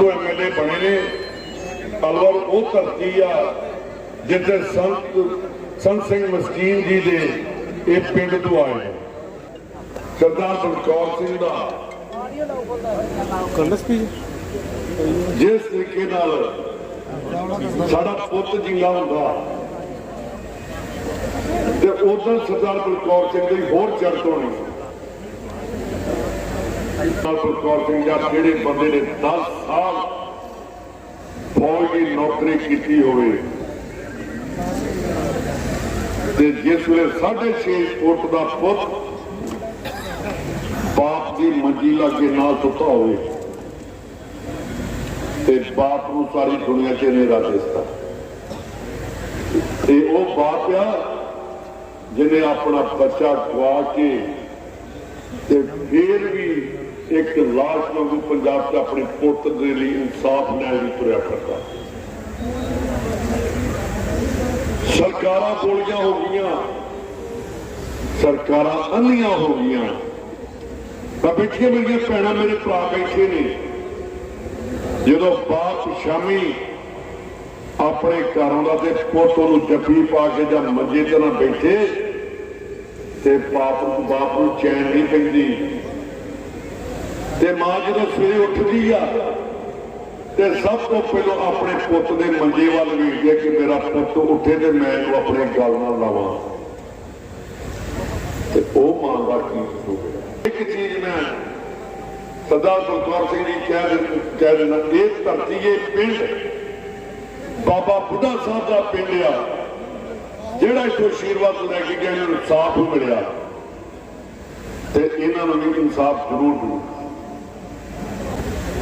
ਤੋਂ ਐਮਐਲਏ ਬਣੇ ਨੇ। ਅਲਵਰ ਉਹ ਧਰਤੀ ਆ ਜਿੱਥੇ ਸੰਤ ਸੰਤ ਸਿੰਘ ਮਸਕੀਨ ਜੀ ਦੇ ਇਹ ਪਿੰਡ ਤੋਂ ਆਏ ਨੇ। ਸਰਦਾਰ ਬਲਕੌਰ ਸਿੰਘ ਦਾ ਜਿਸ ਤਰੀਕੇ ਨਾਲ ਸਾਡਾ ਪੁੱਤ ਜਿੰਦਾ ਹੁੰਦਾ ਤੇ ਉਦੋਂ ਸਰਦਾਰ ਬਲਕੌਰ ਸਿੰਘ ਦੀ ਹੋਰ ਚੜ੍ਹ ਹੋਣੀ। ਸਰਦਾਰ ਬਲਕੌਰ ਸਿੰਘ ਦਾ ਜਿਹੜੇ ਬੰਦੇ ਨੇ 10 ਸਾਲ ਫੌਜ ਦੀ ਨੌਕਰੀ ਕੀਤੀ ਹੋਵੇ ਤੇ ਜਿਸ ਵੇਲੇ 6.5 ਫੁੱਟ ਦਾ ਪੁੱਤ ਬਾਪ ਦੀ ਮੰਜੀ ਲਾਗੇ ਨਾਲ ਸੁੱਤਾ ਹੋਵੇ ਤੇ ਬਾਪ ਨੂੰ ਸਾਰੀ ਦੁਨੀਆ 'ਚ ਨੇਰਾ ਦਿਸਦਾ। ਤੇ ਉਹ ਬਾਪ ਆ ਜਿਹਨੇ ਆਪਣਾ ਬੱਚਾ ਗਵਾ ਕੇ ਤੇ ਫੇਰ ਵੀ ਇੱਕ ਲਾਸ਼ ਵਾਂਗੂ ਪੰਜਾਬ 'ਚ ਆਪਣੇ ਪੁੱਤ ਦੇ ਲਈ ਇਨਸਾਫ ਲੈਣ ਲਈ ਤੁਰਿਆ ਕਰਦਾ ਸਰਕਾਰਾਂ ਗੋਲੀਆਂ ਹੋ ਗਈਆਂ। ਸਰਕਾਰਾਂ ਅੰਨੀਆਂ ਹੋ ਗਈਆਂ। ਮੈਂ ਬੈਠੀਆਂ ਮੇਰੀਆਂ ਭੈਣਾਂ, ਮੇਰੇ ਭਰਾ ਬੈਠੇ ਨੇ। ਜਦੋਂ ਬਾਪ ਸ਼ਾਮੀ ਆਪਣੇ ਘਰਾਂ ਦਾ ਤੇ ਪੁੱਤ ਨੂੰ ਜੱਫੀ ਪਾ ਕੇ ਜਾਂ ਮੰਜੇ ਤੇ ਨਾ ਬੈਠੇ ਤੇ ਬਾਪ ਨੂੰ ਬਾਪ ਨੂੰ ਚੈਨ ਨਹੀਂ ਪੈਂਦੀ। ਤੇ ਮਾਂ ਜਦੋਂ ਸਵੇਰੇ ਉੱਠਦੀ ਆ, ਤੇ ਸਭ ਤੋਂ ਪਹਿਲਾਂ ਆਪਣੇ ਪੁੱਤ ਦੇ ਮੰਜੇ ਵੱਲ ਵੇਖਦੀ ਆ ਕਿ ਮੇਰਾ ਪੁੱਤ ਉੱਠੇ ਤੇ ਮੈਂ ਇਹਨੂੰ ਆਪਣੇ ਗਲ ਨਾਲ ਲਾਵਾਂ। ਤੇ ਉਹ ਮਾਂ ਦਾ ਕੀ ਹੋਵੇ ਇੱਕ ਚੀਜ਼ ਮੈਂ ਸਰਦਾਰ ਬਲਕੌਰ ਸਿੰਘ ਜੀ ਕਹਿ ਦਿੰ- ਕਹਿ ਦਿੰਦਾ, ਇਹ ਧਰਤੀ, ਇਹ ਪਿੰਡ ਬਾਬਾ ਬੁੱਢਾ ਸਾਹਿਬ ਦਾ ਪਿੰਡ ਆ। ਜਿਹੜਾ ਇੱਥੋਂ ਆਸ਼ੀਰਵਾਦ ਲੈ ਕੇ ਗਿਆ, ਇਹਨੂੰ ਇਨਸਾਫ ਮਿਲਿਆ। ਤੇ ਇਹਨਾਂ ਨੂੰ ਵੀ ਇਨਸਾਫ ਜ਼ਰੂਰ ਦਿਓ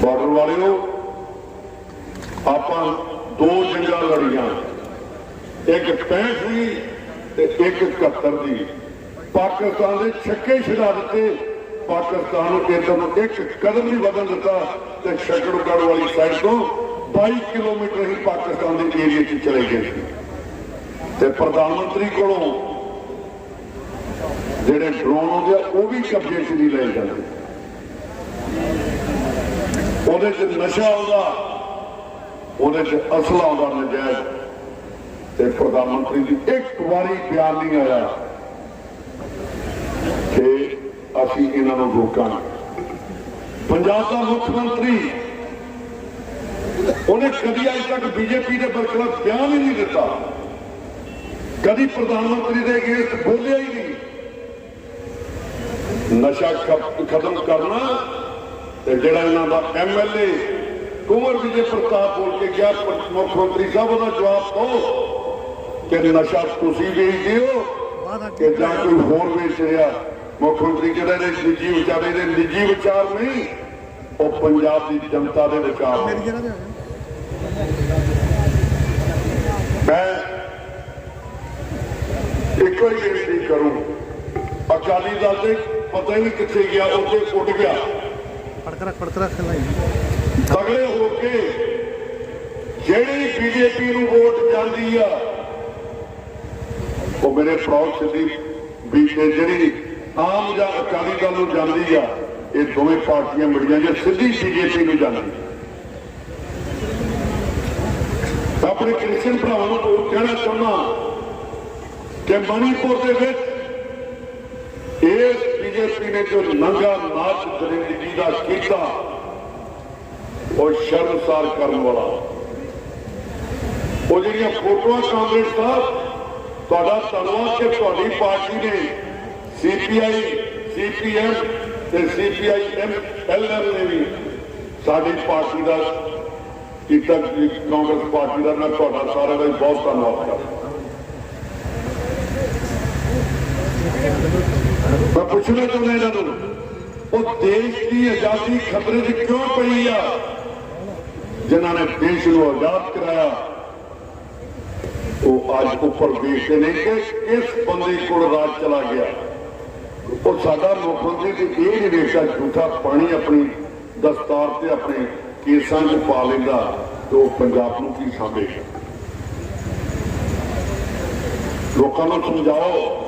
ਬਾਰਡਰ ਵਾਲਿਓ, ਆਪਾਂ ਦੋ ਜੰਗਾਂ ਲੜੀਆਂ। ਇੱਕ 65 ਦੀ ਤੇ ਇੱਕ 71 ਦੀ। ਪਾਕਿਸਤਾਨ ਦੇ ਛੱਕੇ ਛਡਾ ਦਿੱਤੇ। ਪਾਕਿਸਤਾਨ ਨੂੰ ਇਧਰ ਨੂੰ ਇੱਕ ਕਦਮ ਨਹੀਂ ਵਧਣ ਦਿੱਤਾ ਤੇ ਛੱਕੜਗੜ ਵਾਲੀ ਸਾਈਡ ਤੋਂ 22 ਕਿਲੋਮੀਟਰ ਹੀ ਪਾਕਿਸਤਾਨ ਦੇ ਏਰੀਆ 'ਚ ਚਲੇ ਗਏ ਸੀ। ਤੇ ਪ੍ਰਧਾਨ ਮੰਤਰੀ ਕੋਲੋਂ ਜਿਹੜੇ ਡਰੋਨ ਹੁੰਦੇ ਆ, ਉਹ ਵੀ ਕਬਜ਼ੇ 'ਚ ਨਹੀਂ ਲਏ ਜਾਂਦੇ। ਉਹਦੇ 'ਚ ਨਸ਼ਾ ਆਉਂਦਾ, ਉਹਦੇ 'ਚ ਅਸਲਾ ਆਉਂਦਾ ਨਜਾਇਜ਼। ਤੇ ਪ੍ਰਧਾਨ ਮੰਤਰੀ ਦੀ ਇੱਕ ਵਾਰੀ ਬਿਆਨ ਨਹੀਂ ਆਇਆ ਕਿ ਅਸੀਂ ਇਹਨਾਂ ਨੂੰ ਰੋਕਾਂਗੇ ਪੰਜਾਬ ਦਾ ਮੁੱਖ ਮੰਤਰੀ, ਉਹਨੇ ਕਦੀ ਅਜੇ ਤੱਕ ਬੀਜੇਪੀ ਦੇ ਬਰਖਲਾਫ ਬਿਆਨ ਹੀ ਨਹੀਂ ਦਿੱਤਾ। ਕਦੀ ਪ੍ਰਧਾਨ ਮੰਤਰੀ ਦੇ ਅਗੇਂਸਟ ਬੋਲਿਆ ਹੀ ਨਹੀਂ। ਨਸ਼ਾ ਖਤਮ ਕਰਨਾ ਤੇ ਜਿਹੜਾ ਇਹਨਾਂ ਦਾ ਐਮਐਲਏ ਕੁਮਰ ਵਿਜੇ ਪ੍ਰਤਾਪ ਬੋਲ ਕੇ ਗਿਆ ਮੁੱਖ ਮੰਤਰੀ ਸਾਹਿਬ ਉਹਦਾ ਜਵਾਬ ਦਿਓ ਕਿ ਨਸ਼ਾ ਤੁਸੀਂ ਵੇਚਦੇ ਹੋ ਕਿ ਜਾਂ ਕੋਈ ਹੋਰ ਵੇਚ ਰਿਹਾ। ਮੁੱਖ ਮੰਤਰੀ ਜਿਹੜਾ ਨੇ ਨਿੱਜੀ ਵਿਚਾਰੇ ਦੇ ਨਿੱਜੀ ਵਿਚਾਰ ਨਹੀਂ ਉਹ ਪੰਜਾਬ ਦੀ ਜਨਤਾ ਦੇ ਵਿਚਾਰ ਮੈਂ ਇੱਕੋ ਹੀ ਬੇਨਤੀ ਕਰੂੰ ਅਕਾਲੀ ਦਲ ਦੇ ਪਤਾ ਹੀ ਨਹੀਂ ਕਿੱਥੇ ਗਿਆ ਉੱਥੇ ਉੱਡ ਗਿਆ। ਫੜਕ ਰੱਖ ਫੜਕ ਰੱਖ ਲੈ। ਤਗੜੇ ਹੋ ਕੇ ਜਿਹੜੀ ਬੀਜੇਪੀ ਨੂੰ ਵੋਟ ਜਾਂਦੀ ਆ, ਉਹ ਮੇਰੇ ਪ੍ਰੌੜ ਸਿੱਧੀ ਵੀ ਇਹ ਜਿਹੜੀ ਆਮ ਜਾਂ ਅਕਾਲੀ ਦਲ ਨੂੰ ਜਾਂਦੀ ਆ, ਇਹ ਦੋਵੇਂ ਪਾਰਟੀਆਂ ਮਿਲੀਆਂ ਜੇ ਸਿੱਧੀ ਬੀਜੇਪੀ ਨੂੰ ਜਾਂਦੀ। ਆਪਣੇ ਕ੍ਰਿਸਚਨ ਭਰਾਵਾਂ ਨੂੰ ਕਹਿਣਾ ਚਾਹੁੰਦਾ ਕਿ ਮਣੀਪੁਰ ਦੇ ਵਿੱਚ ਇਸ ਬੀਜੇਪੀ ਨੇ ਜੋ ਨੰਗਾ ਨਾਚ ਦਰਿੰਦਗੀ ਦਾ ਕੀਤਾ, ਉਹ ਸ਼ਰਮਸਾਰ ਕਰਨ ਵਾਲਾ। ਉਹ ਜਿਹੜੀਆਂ ਫੋਟੋਆਂ ਕਾਂਗਰਸ ਸਾਹਿਬ, ਤੁਹਾਡਾ ਧੰਨਵਾਦ ਕਿ ਤੁਹਾਡੀ ਪਾਰਟੀ ਨੇ ਸੀਪੀਆਈ ਸੀਪੀਐਮ ਤੇ ਸੀਪੀਆਈ ਐਮ ਐਲਐਮ ਨੇ ਵੀ ਸਾਡੀ ਪਾਰਟੀ ਦਾ ਕੀਤਾ, ਕਾਂਗਰਸ ਪਾਰਟੀ ਦਾ। ਮੈਂ ਤੁਹਾਡਾ ਸਾਰਿਆਂ ਦਾ ਬਹੁਤ ਧੰਨਵਾਦ ਕਰਦਾ। ਮੈਂ ਪੁੱਛਣਾ ਚਾਹੁੰਦਾ ਇਹਨਾਂ ਨੂੰ, ਉਹ ਦੇਸ਼ ਦੀ ਆਜ਼ਾਦੀ ਖਤਰੇ 'ਚ ਕਿਉਂ ਪਈ ਆ? ਜਿਨ੍ਹਾਂ ਨੇ ਦੇਸ਼ ਨੂੰ ਆਜ਼ਾਦ ਕਰਾਇਆ। ਉਹ ਅੱਜ ਉੱਪਰ ਦੇਖਦੇ ਨੇ ਕਿ ਇਸ ਬੰਦੇ ਕੋਲ ਰਾਜ ਚਲਾ ਗਿਆ। ਉਹ ਸਾਡਾ ਮੁੱਖ ਮੰਤਰੀ ਤੇ ਇਹ ਨਹੀਂ ਦੇਖਦਾ ਝੂਠਾ ਪਾਣੀ ਆਪਣੀ ਦਸਤਾਰ ਤੇ ਆਪਣੇ ਕੇਸਾਂ 'ਚ ਪਾ ਲੈਂਦਾ ਤੇ ਉਹ ਪੰਜਾਬ ਨੂੰ ਕੀ ਸਾਂਭੇਗਾ। ਲੋਕਾਂ ਨੂੰ ਸਮਝਾਓ।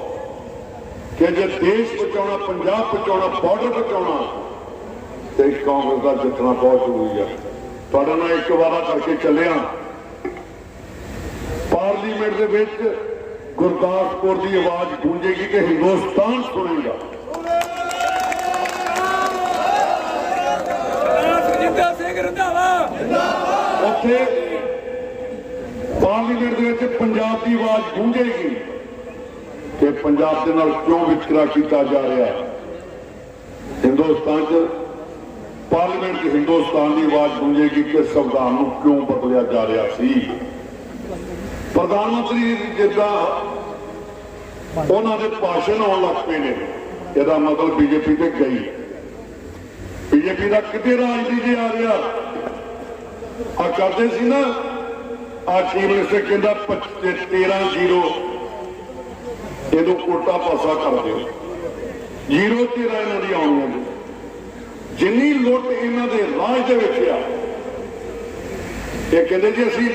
ਕਿ ਜੇ ਦੇਸ਼ ਬਚਾਉਣਾ, ਪੰਜਾਬ ਬਚਾਉਣਾ ਬਾਰਡਰ ਬਚਾਉਣਾ, ਤੇ ਕਾਂਗਰਸ ਦਾ ਜਿੱਤਣਾ ਬਹੁਤ ਜ਼ਰੂਰੀ ਹੈ ਤੁਹਾਡਾ ਨਾਲ ਇੱਕ ਵਾਰਾ ਕਰਕੇ ਚੱਲਿਆ। ਪਾਰਲੀਮੈਂਟ ਦੇ ਵਿੱਚ ਗੁਰਦਾਸਪੁਰ ਦੀ ਆਵਾਜ਼ ਗੂੰਜੇਗੀ ਤੇ ਹਿੰਦੁਸਤਾਨ ਸੁਣੇਗਾ। ਉੱਥੇ ਪਾਰਲੀਮੈਂਟ ਦੇ ਵਿੱਚ ਪੰਜਾਬ ਦੀ ਆਵਾਜ਼ ਗੂੰਜੇਗੀ। ਕਿ ਪੰਜਾਬ ਦੇ ਨਾਲ ਕਿਉਂ ਵਿਤਕਰਾ ਕੀਤਾ ਜਾ ਰਿਹਾ ਹੈ? ਹਿੰਦੁਸਤਾਨ 'ਚ ਪਾਰਲੀਮੈਂਟ 'ਚ ਹਿੰਦੁਸਤਾਨ ਦੀ ਆਵਾਜ਼ ਗੂੰਜੇਗੀ ਕਿ ਸੰਵਿਧਾਨ ਨੂੰ ਕਿਉਂ ਬਦਲਿਆ ਜਾ ਰਿਹਾ ਸੀ? ਪ੍ਰਧਾਨ ਮੰਤਰੀ ਜਿੱਦਾਂ ਉਹਨਾਂ ਦੇ ਭਾਸ਼ਣ ਆਉਣ ਲੱਗ ਪਏ ਨੇ, ਇਹਦਾ ਮਤਲਬ ਬੀਜੇਪੀ ਤੇ ਗਈ। ਬੀਜੇਪੀ ਦਾ ਕਿਤੇ ਰਾਜ ਨਹੀਂ ਜੇ ਆ ਰਿਹਾ। ਆ ਕਰਦੇ ਸੀ ਨਾ ਆ ਚੀਫ ਮਿਨਿਸਟਰ ਕਹਿੰਦਾ 13 ਜ਼ੀਰੋ ਇਹਨੂੰ ਉਲਟਾ ਪਾਸਾ ਕਰ ਦਿਓ। ਜ਼ੀਰੋ 13 ਇਹਨਾਂ ਦੀ ਆਉਣੀਆਂ ਜੀ ਜਿੰਨੀ ਲੁੱਟ ਇਹਨਾਂ ਦੇ ਰਾਜ ਦੇ ਵਿੱਚ ਆ, ਇਹ ਕਹਿੰਦੇ ਜੀ ਅਸੀਂ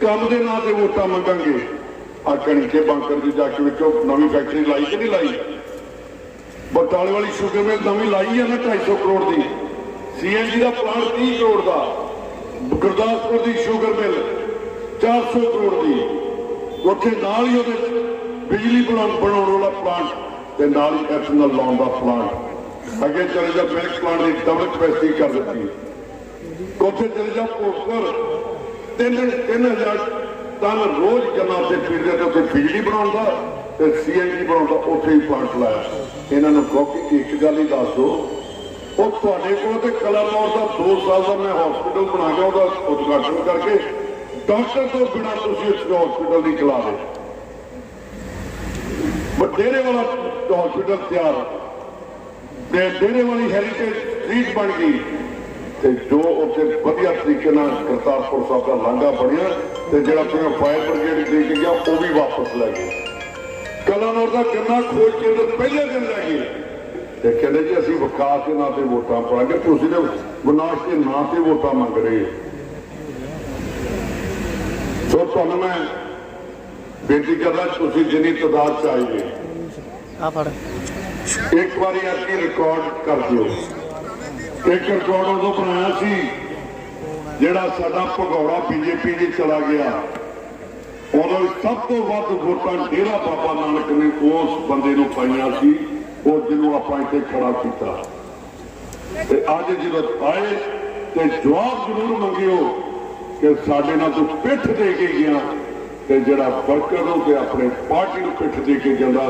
ਕੰਮ ਦੇ ਨਾਂ ਤੇ ਵੋਟਾਂ ਮੰਗਾਂਗੇ। ਆ ਕਣਕੇ ਬੰਕਰ ਦੀ ਜਾ ਕੇ ਵਿੱਚੋਂ ਨਵੀਂ ਫੈਕਟਰੀ ਲਾਈ ਕਿ ਨਹੀਂ ਲਾਈ? ਬਟਾਲੇ ਵਾਲੀ ਸ਼ੂਗਰ ਮਿਲ ਨਵੀਂ ਲਾਈ ਹੈ ਨਾ 250 ਕਰੋੜ ਦੀ? ਸੀਐਨਜੀ ਦਾ ਪਲਾਂਟ 30 ਕਰੋੜ ਦਾ। ਗੁਰਦਾਸਪੁਰ ਦੀ ਸ਼ੂਗਰ ਮਿਲ 400 ਕਰੋੜ ਦੀ। ਉੱਥੇ ਨਾਲ ਹੀ ਉਹਦੇ ਬਿਜਲੀ ਬਣਾਉਣ ਬਣਾਉਣ ਵਾਲਾ ਪਲਾਂਟ ਤੇ ਨਾਲ ਹੀ ਐਥਨਲ ਲਾਉਣ ਦਾ ਪਲਾਂਟ ਅੱਗੇ ਚਲੇ ਜਾ ਮਿਲਕ ਪਲਾਂਟ ਦੀ ਡਬਲ ਕਪੈਸਿਟੀ ਕਰ ਦਿੱਤੀ ਉੱਥੇ ਚਲੇ ਜਾ ਪੋਸਟਰ ਤਿੰਨ ਤਿੰਨ ਹਜ਼ਾਰ ਟਨ ਰੋਜ਼ ਗੰਨਾ ਤੇ ਪੀੜਦੇ ਤੇ ਉੱਥੇ ਬਿਜਲੀ ਬਣਾਉਣ ਦਾ ਤੇ ਸੀਐਨਜੀ ਬਣਾਉਣ ਦਾ ਉੱਥੇ ਹੀ ਪਲਾਂਟ ਲਾਇਆ। ਇਹਨਾਂ ਨੂੰ ਕਹੋ ਇੱਕ ਗੱਲ ਹੀ ਦੱਸ ਦਿਓ। ਉਹ ਤੁਹਾਡੇ ਕੋਲ ਤੇ ਕਲਾਨੌਰ ਦਾ 2 ਸਾਲ ਦਾ ਮੈਂ ਹਸਪੀਟਲ ਬਣਾ ਕੇ ਉਹਦਾ ਉਦਘਾਟਨ ਕਰਕੇ ਡਾਕਟਰ ਤੋਂ ਬਿਨਾਂ ਤੁਸੀਂ ਉਸ ਹਸਪੀਟਲ ਦੀ ਚਲਾ ਦੇ ਡੇਰੇ ਵਾਲਾ ਹਸਪੀਟਲ ਤਿਆਰ। ਤੇ ਡੇਰੇ ਵਾਲੀ ਹੈਰੀਟੇਜ ਸਟਰੀਟ ਬਣ ਗਈ। ਤੇ ਜੋ ਉੱਥੇ ਵਧੀਆ ਤਰੀਕੇ ਨਾਲ ਕਰਤਾਰਪੁਰ ਸਾਹਿਬ ਦਾ ਲਾਂਘਾ ਬਣਿਆ, ਤੇ ਜਿਹੜਾ ਆਪਣਾ ਫਾਇਰ ਬ੍ਰਿਗੇਡ ਦੇ ਕੇ ਗਿਆ, ਉਹ ਵੀ ਵਾਪਸ ਲੈ ਗਏ। ਕਲਾਨੌਰ ਦਾ ਗੰਨਾ ਖੋਜ ਕੇਂਦਰ ਪਹਿਲੇ ਦਿਨ ਲੈ ਗਏ। ਤੇ ਕਹਿੰਦੇ ਜੀ, ਅਸੀਂ ਵਿਕਾਸ ਦੇ ਨਾਂ ਤੇ ਵੋਟਾਂ ਪਾਵਾਂਗੇ, ਤੁਸੀਂ ਤੇ ਵਿਨਾਸ਼ ਦੇ ਨਾਂ ਤੇ ਵੋਟਾਂ ਮੰਗ ਰਹੇ ਹੋ। ਸੋ ਤੁਹਾਨੂੰ ਮੈਂ ਤੁਸੀਂ ਜਿੰਨੀ ਤਾਦਾਦ ਚ ਆਈਏ ਆ ਫੜ। ਇੱਕ ਵਾਰੀ ਆਪਣੀ ਰਿਕਾਰਡ ਕਰ ਦਿਓ। ਇੱਕ ਰਿਕਾਰਡ ਉਦੋਂ ਬਣਾਇਆ ਸੀ ਜਿਹੜਾ ਸਾਡਾ ਭਗੌੜਾ ਬੀਜੇਪੀ ਦੀ ਚਲਾ ਗਿਆ। ਉਦੋਂ ਸਭ ਤੋਂ ਵੱਧ ਵੋਟਾਂ ਡੇਰਾ ਬਾਬਾ ਨਾਨਕ ਨੇ ਉਸ ਬੰਦੇ ਨੂੰ ਪਾਈਆਂ ਸੀ ਉਹ ਜਿਹਨੂੰ ਆਪਾਂ ਇੱਥੇ ਖੜਾ ਕੀਤਾ। ਤੇ ਅੱਜ ਜਦੋਂ ਆਏ ਤੇ ਜਵਾਬ ਜ਼ਰੂਰ ਮੰਗਿਓ ਕਿ ਸਾਡੇ ਨਾਲ ਤੂੰ ਪਿੱਠ ਦੇ ਕੇ ਗਿਆ। ਤੇ ਜਿਹੜਾ ਵਰਕਰ ਨੂੰ ਤੇ ਆਪਣੇ ਪਾਰਟੀ ਨੂੰ ਪਿੱਠ ਦੇ ਕੇ ਜਾਂਦਾ,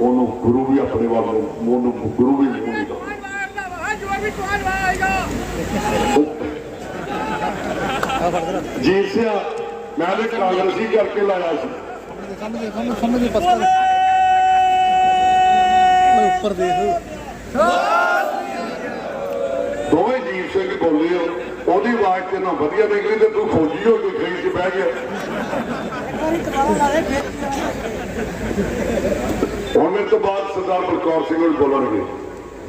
ਉਹਨੂੰ ਗੁਰੂ ਵੀ ਆਪਣੇ ਵੱਲ ਨੂੰ, ਉਹਨੂੰ ਗੁਰੂ ਵੀ ਨਹੀਂ ਹੁੰਦਾ। ਜੀ ਸਿਆ ਮੈਂ ਤੇ ਕਾਂਗਰਸੀ ਕਰਕੇ ਲਾਇਆ ਸੀ। ਸਾਹਮਣੇ ਸਾਹਮਣੇ ਸਾਹਮਣੇ ਦੇ ਉੱਪਰ ਦੇਖ ਦੋਵੇਂ ਜੀਵ ਸਿੰਘ ਬੋਲੇ ਹੋ ਉਹਦੀ ਆਵਾਜ਼ ਤੇ ਨਾ ਵਧੀਆ ਨਿਕਲੀ ਤੇ ਤੂੰ ਫੌਜੀ ਹੋ ਕੇ ਖੇਤ 'ਚ ਬਹਿ ਗਿਆ। ਹੁਣ ਮੇਰੇ ਤੋਂ ਬਾਅਦ ਸਰਦਾਰ ਬਲਕੌਰ ਸਿੰਘ ਨੂੰ ਬੋਲਣਗੇ।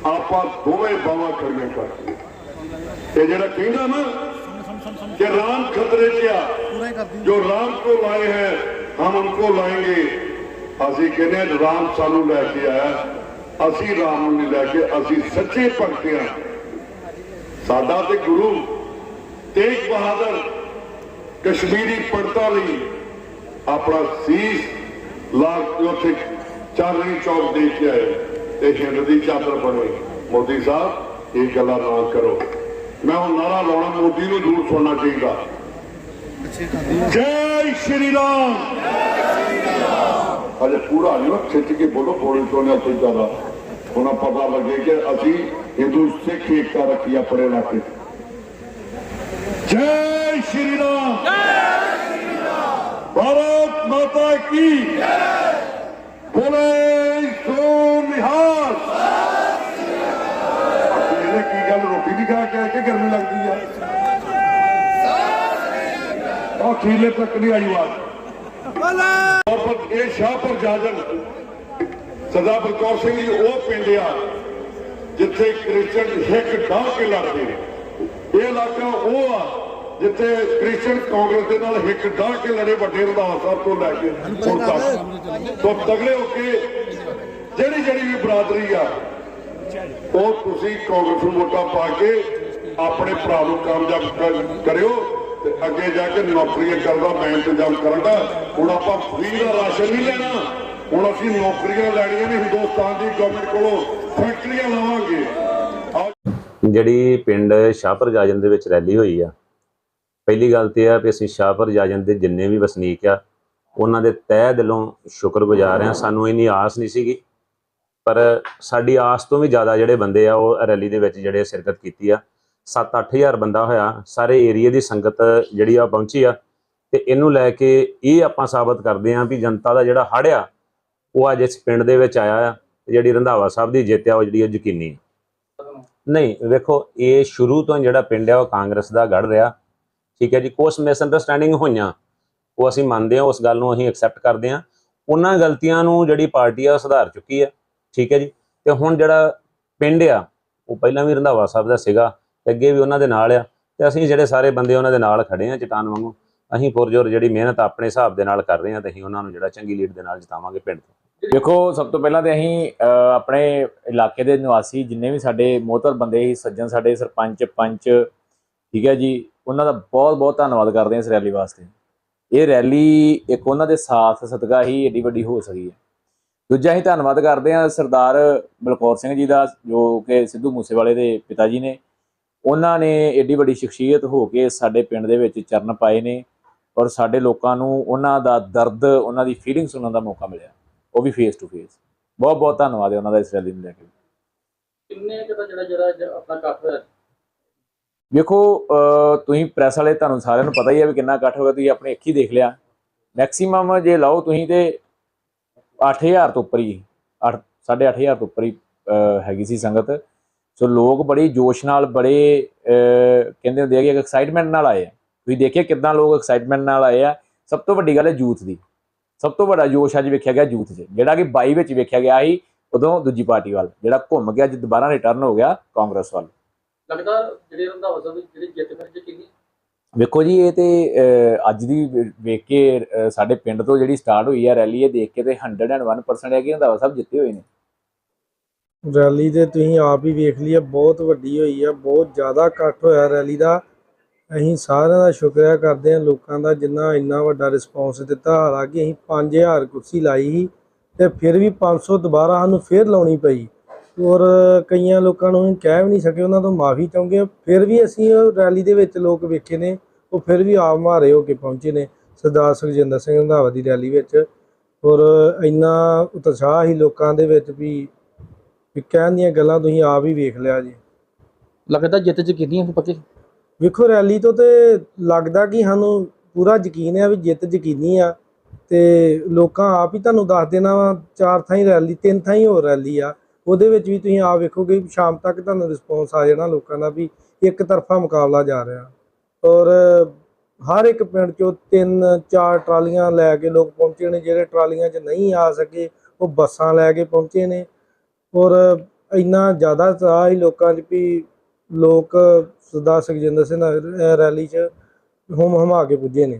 ਆਪਾਂ ਦੋਵੇਂ ਬਾਵਾ ਖੜੀਆਂ ਕਰ। ਇਹ ਜਿਹੜਾ ਕਹਿੰਦਾ ਨਾ ਕਿ ਰਾਮ ਖਤਰੇ 'ਚ ਆ। ਜੋ ਰਾਮ ਕੋ ਲਾਏ ਹੈ, ਹਮ ਉਨਕੋ ਲਾਏਂਗੇ। ਅਸੀਂ ਕਹਿੰਦੇ ਰਾਮ ਸਾਨੂੰ ਲੈ ਕੇ ਆਇਆ। ਅਸੀਂ ਰਾਮ ਨੂੰ ਨਹੀਂ ਲੈ ਕੇ, ਅਸੀਂ ਸੱਚੇ ਭਗਤ ਆ ਸਾਡਾ ਤੇ ਗੁਰੂ ਤੇਗ ਬਹਾਦਰ ਕਸ਼ਮੀਰੀ ਪੜਤਾ ਲਈ ਆਪਣਾ ਸੀਸ ਲਾ ਕੇ ਉੱਥੇ ਚਾਂਦਨੀ ਚੌਕ ਦੇ ਕੇ ਆਏ ਤੇ ਹਿੰਦ ਦੀ ਚਾਦਰ ਬਣੇ। ਮੋਦੀ ਸਾਹਿਬ, ਇਹ ਗੱਲਾਂ ਨਾ ਕਰੋ। ਮੈਂ ਹੁਣ ਨਾਰਾ ਲਾਉਣਾ, ਮੋਦੀ ਨੂੰ ਜ਼ਰੂਰ ਸੁਣਨਾ ਚਾਹੀਦਾ। ਜੈ ਸ਼੍ਰੀ ਰਾਮ। ਅਜੇ ਪੂਰਾ ਨਹੀਂ ਖਿੱਚ ਕੇ ਬੋਲੋ ਬੋਲੇ ਤੋਂ ਨਾ ਕੋਈ ਜ਼ਿਆਦਾ। ਉਹਨਾਂ ਪਤਾ ਲੱਗੇ ਕਿ ਅਸੀਂ ਹਿੰਦੂ ਸਿੱਖ ਏਕਤਾ ਰੱਖੀ ਆਪਣੇ ਇਲਾਕੇ। ਜੈ ਸ਼੍ਰੀ ਰਾਮ ਭਾਰਤ ਮਾਤਾ ਕੀ ਬੋਲੇ ਸੋ ਨਿਹਾਲ ਇਹਨੇ ਕੀ ਗੱਲ ਰੋਟੀ ਨਹੀਂ ਖਾ ਕੇ ਆਏ ਕਿ ਗਰਮੀ ਲੱਗਦੀ ਆ? ਉਹ ਖੀਲੇ ਤੱਕ ਨਹੀਂ ਆਈ ਆਵਾਜ਼। ਔਰ ਇਹ ਸ਼ਾਹਪੁਰ ਜਾਜਨ, ਸਰਦਾਰ ਬਲਕੌਰ ਸਿੰਘ ਜੀ, ਉਹ ਪਿੰਡ ਆ, ਜਿੱਥੇ ਕ੍ਰਿਸਚਨ ਹਿੱਕ ਡਾਹ ਕੇ ਲੜਦੇ ਨੇ। ਇਹ ਇਲਾਕਾ ਉਹ ਆ ਜਿੱਥੇ ਕ੍ਰਿਸਚਨ ਕਾਂਗਰਸ ਦੇ ਨਾਲ ਹਿੱਕ ਢਾਹ ਕੇ ਲੜੇ ਵੱਡੇ ਰੰਧਾਵਾ ਸਾਹਿਬ ਤੋਂ ਲੈ ਕੇ ਹੁਣ ਤੱਕ। ਤੋਂ ਤਗੜੇ ਹੋ ਕੇ ਜਿਹੜੀ ਜਿਹੜੀ ਵੀ ਬਰਾਦਰੀ ਆ ਉਹ ਤੁਸੀਂ ਕਾਂਗਰਸ ਨੂੰ ਵੋਟਾਂ ਪਾ ਕੇ ਆਪਣੇ ਭਰਾ ਨੂੰ ਕਾਮਯਾਬ ਕਰ- ਕਰਿਓ ਤੇ ਅੱਗੇ ਜਾ ਕੇ ਨੌਕਰੀਆਂ ਕਰਦਾ ਮੈਂ ਇੰਤਜ਼ਾਮ ਕਰਾਂਗਾ। ਹੁਣ ਆਪਾਂ ਫ੍ਰੀ ਦਾ ਰਾਸ਼ਨ ਨਹੀਂ ਲੈਣਾ। ਹੁਣ ਅਸੀਂ ਨੌਕਰੀਆਂ ਲੈਣੀਆਂ ਨੇ ਹਿੰਦੁਸਤਾਨ ਦੀ ਗਵਰਨਮੈਂਟ ਕੋਲੋਂ। ਫੈਕਟਰੀਆਂ ਲਾਵਾਂਗੇ। ਜਿਹੜੀ ਪਿੰਡ ਸ਼ਾਹਪੁਰ ਜਾਜਨ ਦੇ ਵਿੱਚ ਰੈਲੀ ਹੋਈ ਆ ਪਹਿਲੀ ਗੱਲ ਤੇ ਆ ਵੀ ਅਸੀਂ ਸ਼ਾਹਪੁਰ ਜਾਜਨ ਦੇ ਜਿੰਨੇ ਵੀ ਵਸਨੀਕ ਆ, ਉਹਨਾਂ ਦੇ ਤਹਿ ਦਿਲੋਂ ਸ਼ੁਕਰਗੁਜ਼ਾਰ ਆ ਸਾਨੂੰ ਇੰਨੀ ਆਸ ਨਹੀਂ ਸੀਗੀ, ਪਰ ਸਾਡੀ ਆਸ ਤੋਂ ਵੀ ਜ਼ਿਆਦਾ ਜਿਹੜੇ ਬੰਦੇ ਆ, ਉਹ ਰੈਲੀ ਦੇ ਵਿੱਚ ਜਿਹੜੇ ਸ਼ਿਰਕਤ ਕੀਤੀ ਆ। 7-8000 ਬੰਦਾ ਹੋਇਆ, ਸਾਰੇ ਏਰੀਏ ਦੀ ਸੰਗਤ ਜਿਹੜੀ ਆ ਪਹੁੰਚੀ ਆ। ਤੇ ਇਹਨੂੰ ਲੈ ਕੇ ਇਹ ਆਪਾਂ ਸਾਬਤ ਕਰਦੇ ਆ ਵੀ ਜਨਤਾ ਦਾ ਜਿਹੜਾ ਹੜ੍ਹ ਆ, ਉਹ ਅੱਜ ਇਸ ਪਿੰਡ ਦੇ ਵਿੱਚ ਆਇਆ ਆ। ਜਿਹੜੀ ਰੰਧਾਵਾ ਸਾਹਿਬ ਦੀ ਜਿੱਤ ਆ, ਉਹ ਜਿਹੜੀ ਆ ਯਕੀਨੀ ਆ। ਨਹੀਂ, ਵੇਖੋ, ਇਹ ਸ਼ੁਰੂ ਤੋਂ ਜਿਹੜਾ ਪਿੰਡ ਆ, ਉਹ ਕਾਂਗਰਸ ਦਾ ਗੜ ਰਿਹਾ। ਠੀਕ ਹੈ ਜੀ, ਕੁਛ ਮਿਸਅੰਡਰਸਟੈਂਡਿੰਗ ਹੋਈਆਂ, ਉਹ ਅਸੀਂ ਮੰਨਦੇ ਹਾਂ, ਉਸ ਗੱਲ ਨੂੰ ਅਸੀਂ ਐਕਸੈਪਟ ਕਰਦੇ ਹਾਂ। ਉਹਨਾਂ ਗਲਤੀਆਂ ਨੂੰ ਜਿਹੜੀ ਪਾਰਟੀ ਆ, ਉਹ ਸੁਧਾਰ ਚੁੱਕੀ ਆ ਠੀਕ ਹੈ ਜੀ। ਤੇ ਹੁਣ ਜਿਹੜਾ ਪਿੰਡ ਆ, ਉਹ ਪਹਿਲਾਂ ਵੀ ਰੰਧਾਵਾ ਸਾਹਿਬ ਦਾ ਸੀਗਾ, ਤੇ ਅੱਗੇ ਵੀ ਉਹਨਾਂ ਦੇ ਨਾਲ ਆ, ਤੇ ਅਸੀਂ ਜਿਹੜੇ ਸਾਰੇ ਬੰਦੇ ਉਹਨਾਂ ਦੇ ਨਾਲ ਖੜੇ ਆ ਚਟਾਨ ਵਾਂਗੂ। ਅਸੀਂ ਪੁਰਜੋਰ ਜਿਹੜੀ ਮਿਹਨਤ ਆਪਣੇ ਹਿਸਾਬ ਦੇ ਨਾਲ ਕਰ ਰਹੇ ਹਾਂ ਤੇ ਅਸੀਂ ਉਹਨਾਂ ਨੂੰ ਜਿਹੜਾ ਚੰਗੀ ਲੀਡ ਦੇ ਨਾਲ ਜਿਤਾਵਾਂਗੇ ਪਿੰਡ ਤੋਂ। ਦੇਖੋ, ਸਭ ਤੋਂ ਪਹਿਲਾਂ ਤੇ ਅਸੀਂ ਆਪਣੇ ਇਲਾਕੇ ਦੇ ਨਿਵਾਸੀ ਜਿੰਨੇ ਵੀ ਸਾਡੇ ਮੋਹਤਰ ਬੰਦੇ ਸੀ, ਸੱਜਣ ਸਾਡੇ ਸਰਪੰਚ, ਪੰਚ, ਠੀਕ ਹੈ ਜੀ ਉਹਨਾਂ ਦਾ ਬਹੁਤ ਬਹੁਤ ਧੰਨਵਾਦ ਕਰਦੇ ਹਾਂ ਇਸ ਰੈਲੀ ਵਾਸਤੇ। ਇਹ ਰੈਲੀ ਇੱਕ ਉਹਨਾਂ ਦੇ ਸਾਥ ਸਦਕਾ ਹੀ ਏਡੀ ਵੱਡੀ ਹੋ ਸਕੀ ਹੈ। ਦੂਜਾ ਅਸੀਂ ਧੰਨਵਾਦ ਕਰਦੇ ਹਾਂ ਸਰਦਾਰ ਬਲਕੌਰ ਸਿੰਘ ਜੀ ਦਾ, ਜੋ ਕਿ ਸਿੱਧੂ ਮੂਸੇਵਾਲੇ ਦੇ ਪਿਤਾ ਜੀ ਨੇ। ਉਹਨਾਂ ਨੇ ਏਡੀ ਵੱਡੀ ਸ਼ਖਸੀਅਤ ਹੋ ਕੇ ਸਾਡੇ ਪਿੰਡ ਦੇ ਵਿੱਚ ਚਰਨ ਪਾਏ ਨੇ ਔਰ ਸਾਡੇ ਲੋਕਾਂ ਨੂੰ ਉਹਨਾਂ ਦਾ ਦਰਦ, ਉਹਨਾਂ ਦੀ ਫੀਲਿੰਗ ਸੁਣਨ ਦਾ ਮੌਕਾ ਮਿਲਿਆ। ਉਹ ਵੀ ਫੇਸ ਟੂ ਫੇਸ ਬਹੁਤ ਬਹੁਤ ਧੰਨਵਾਦ ਹੈ ਉਹਨਾਂ ਦਾ ਇਸ ਰੈਲੀ ਨੂੰ ਲੈ ਕੇ। ਕਿੰਨੇ ਕੁ ਜਿਹੜਾ ਜਿਹੜਾ ਆਪਣਾ ਇਕੱਠ ਵੇਖੋ ਤੁਸੀਂ ਪ੍ਰੈਸ ਵਾਲੇ ਤੁਹਾਨੂੰ ਸਾਰਿਆਂ ਨੂੰ ਪਤਾ ਹੀ ਹੈ ਵੀ ਕਿੰਨਾ ਇਕੱਠ ਹੋਗਾ ਤੁਸੀਂ ਆਪਣੀ ਅੱਖੀ ਦੇਖ ਲਿਆ। ਮੈਕਸਿਮਮ ਜੇ ਲਾਓ ਤੁਸੀਂ ਤੇ 8000 ਤੋਂ ਉੱਪਰ ਹੀ 8 8500 ਤੋਂ ਉੱਪਰ ਹੀ ਹੈਗੀ ਸੀ ਸੰਗਤ। ਸੋ ਲੋਕ ਬੜੀ ਜੋਸ਼ ਨਾਲ, ਬੜੇ ਕਹਿੰਦੇ ਹੁੰਦੇ ਆ ਕਿ ਐਕਸਾਈਟਮੈਂਟ ਨਾਲ ਆਏ ਆ। ਤੁਸੀਂ ਦੇਖਿਆ ਕਿਦਾਂ ਲੋਕ ਐਕਸਾਈਟਮੈਂਟ ਨਾਲ ਆਏ ਆ? ਸਭ ਤੋਂ ਵੱਡੀ ਗੱਲ ਹੈ ਯੂਥ ਦੀ। ਸਭ ਤੋਂ ਵੱਡਾ ਜੋਸ਼ ਅੱਜ ਵੇਖਿਆ ਗਿਆ ਯੂਥ 'ਚ। ਜਿਹੜਾ ਕਿ 22 ਵਿੱਚ ਵੇਖਿਆ ਗਿਆ ਸੀ, ਉਦੋਂ ਦੂਜੀ ਪਾਰਟੀ ਵੱਲ, ਜਿਹੜਾ ਘੁੰਮ ਗਿਆ ਅੱਜ ਦੁਬਾਰਾ ਰਿਟਰਨ ਹੋ ਗਿਆ ਕਾਂਗਰਸ ਵੱਲ। ਲੱਗਦਾ ਜਿਹੜੇ ਰੰਧਾਵਾ ਸਾਹਿਬ ਦੀ ਜਿਹੜੀ ਜਿੱਤ ਫਿਰ ਯਕੀਨੀ ਵੇਖੋ ਜੀ ਇਹ ਤੇ ਅੱਜ ਦੀ ਵੇਖ ਕੇ ਸਾਡੇ ਪਿੰਡ ਤੋਂ ਜਿਹੜੀ ਸਟਾਰਟ ਹੋਈ ਹੈ ਰੈਲੀ ਇਹ ਦੇਖ ਕੇ ਤੇ 101% ਹੈ ਕਿ ਰੰਧਾਵਾ ਸਾਹਿਬ ਜਿੱਤੇ ਹੋਏ ਨੇ। ਰੈਲੀ ਤੇ ਤੁਸੀਂ ਆਪ ਹੀ ਵੇਖ ਲਈ ਹੈ ਬਹੁਤ ਵੱਡੀ ਹੋਈ ਹੈ ਬਹੁਤ ਜ਼ਿਆਦਾ ਇਕੱਠ ਹੋਇਆ ਰੈਲੀ ਦਾ। ਅਸੀਂ ਸਾਰਿਆਂ ਦਾ ਸ਼ੁਕਰੀਆ ਕਰਦੇ ਹਾਂ ਲੋਕਾਂ ਦਾ ਜਿੰਨਾ ਇੰਨਾ ਵੱਡਾ ਰਿਸਪੌਂਸ ਦਿੱਤਾ। ਹਾਲਾਂਕਿ ਅਸੀਂ 5000 ਕੁਰਸੀ ਲਾਈ ਸੀ ਤੇ ਫਿਰ ਵੀ 500 ਦੁਬਾਰਾ ਸਾਨੂੰ ਫਿਰ ਲਾਉਣੀ ਪਈ। ਔਰ ਕਈਆਂ ਲੋਕਾਂ ਨੂੰ ਅਸੀਂ ਕਹਿ ਵੀ ਨਹੀਂ ਸਕੇ ਉਹਨਾਂ ਤੋਂ ਮਾਫੀ ਚਾਹੁੰਦੇ ਹਾਂ। ਫਿਰ ਵੀ ਅਸੀਂ ਉਹ ਰੈਲੀ ਦੇ ਵਿੱਚ ਲੋਕ ਵੇਖੇ ਨੇ ਉਹ ਫਿਰ ਵੀ ਆਪ ਮਾਰੇ ਹੋ ਕੇ ਪਹੁੰਚੇ ਨੇ ਸਰਦਾਰ ਸੁਖਜਿੰਦਰ ਸਿੰਘ ਰੰਧਾਵਾ ਦੀ ਰੈਲੀ ਵਿੱਚ। ਔਰ ਇੰਨਾ ਉਤਸ਼ਾਹ ਹੀ ਲੋਕਾਂ ਦੇ ਵਿੱਚ ਵੀ ਵੀ ਕਹਿਣ ਦੀਆਂ ਗੱਲਾਂ ਤੁਸੀਂ ਆਪ ਹੀ ਵੇਖ ਲਿਆ ਜੀ। ਲੱਗਦਾ ਜਿੱਤ ਯਕੀਨੀ ਹੈ ਪੱਕੇ? ਵੇਖੋ ਰੈਲੀ ਤੋਂ ਤੇ ਲੱਗਦਾ ਕਿ ਸਾਨੂੰ ਪੂਰਾ ਯਕੀਨ ਹੈ ਵੀ ਜਿੱਤ ਯਕੀਨੀ ਆ। ਤੇ ਲੋਕਾਂ ਆਪ ਹੀ ਤੁਹਾਨੂੰ ਦੱਸ ਦੇਣਾ ਵਾ ਚਾਰ ਥਾਈਂ ਰੈਲੀ ਤਿੰਨ ਥਾਈਂ ਹੋਰ ਰੈਲੀ ਆ। ਉਹਦੇ ਵਿੱਚ ਵੀ ਤੁਸੀਂ ਆਪ ਵੇਖੋਗੇ ਵੀ ਸ਼ਾਮ ਤੱਕ ਤੁਹਾਨੂੰ ਰਿਸਪੌਂਸ ਆ ਜਾਣਾ ਲੋਕਾਂ ਦਾ ਵੀ ਇੱਕ ਤਰਫਾ ਮੁਕਾਬਲਾ ਜਾ ਰਿਹਾ। ਔਰ ਹਰ ਇੱਕ ਪਿੰਡ ਚੋਂ ਤਿੰਨ, ਚਾਰ ਟਰਾਲੀਆਂ ਲੈ ਕੇ ਲੋਕ ਪਹੁੰਚੇ ਨੇ, ਜਿਹੜੇ ਟਰਾਲੀਆਂ 'ਚ ਨਹੀਂ ਆ ਸਕੇ, ਉਹ ਬੱਸਾਂ ਲੈ ਕੇ ਪਹੁੰਚੇ ਨੇ। ਔਰ ਇੰਨਾ ਜ਼ਿਆਦਾ ਚਾਅ ਹੀ ਲੋਕਾਂ 'ਚ ਵੀ ਲੋਕ ਸਰਦਾਰ ਸੁਖਜਿੰਦਰ ਸਿੰਘ ਰੈਲੀ 'ਚ ਹੁਮ ਹਮਾ ਕੇ ਪੁੱਜੇ ਨੇ।